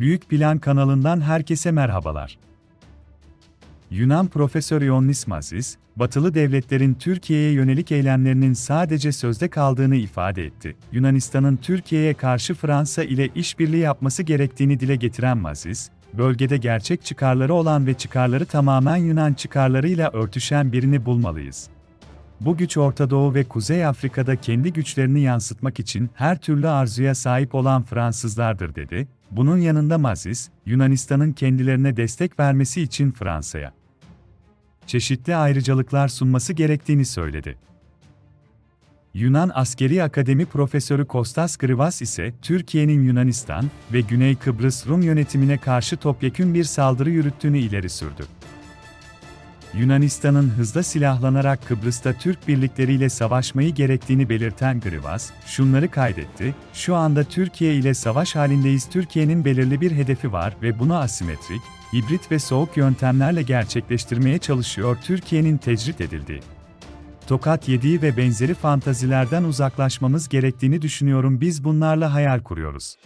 Büyük Plan kanalından herkese merhabalar. Yunan Profesör Ioannis Mazis, batılı devletlerin Türkiye'ye yönelik eylemlerinin sadece sözde kaldığını ifade etti. Yunanistan'ın Türkiye'ye karşı Fransa ile işbirliği yapması gerektiğini dile getiren Mazis, bölgede gerçek çıkarları olan ve çıkarları tamamen Yunan çıkarlarıyla örtüşen birini bulmalıyız. Bu güç Orta Doğu ve Kuzey Afrika'da kendi güçlerini yansıtmak için her türlü arzuya sahip olan Fransızlardır dedi. Bunun yanında Mazis, Yunanistan'ın kendilerine destek vermesi için Fransa'ya çeşitli ayrıcalıklar sunması gerektiğini söyledi. Yunan Askeri Akademi Profesörü Kostas Grivas ise Türkiye'nin Yunanistan ve Güney Kıbrıs Rum yönetimine karşı topyekün bir saldırı yürüttüğünü ileri sürdü. Yunanistan'ın hızla silahlanarak Kıbrıs'ta Türk birlikleriyle savaşmayı gerektiğini belirten Grivas, şunları kaydetti, şu anda Türkiye ile savaş halindeyiz Türkiye'nin belirli bir hedefi var ve bunu asimetrik, hibrit ve soğuk yöntemlerle gerçekleştirmeye çalışıyor Türkiye'nin tecrit edildiği. Tokat yediği ve benzeri fantazilerden uzaklaşmamız gerektiğini düşünüyorum biz bunlarla hayal kuruyoruz.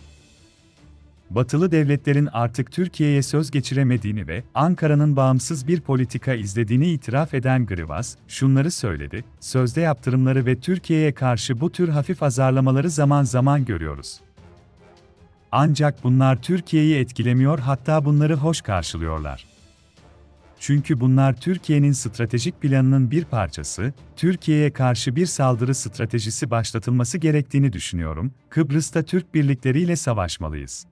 Batılı devletlerin artık Türkiye'ye söz geçiremediğini ve Ankara'nın bağımsız bir politika izlediğini itiraf eden Grivas, şunları söyledi, sözde yaptırımları ve Türkiye'ye karşı bu tür hafif azarlamaları zaman zaman görüyoruz. Ancak bunlar Türkiye'yi etkilemiyor hatta bunları hoş karşılıyorlar. Çünkü bunlar Türkiye'nin stratejik planının bir parçası, Türkiye'ye karşı bir saldırı stratejisi başlatılması gerektiğini düşünüyorum, Kıbrıs'ta Türk birlikleriyle savaşmalıyız.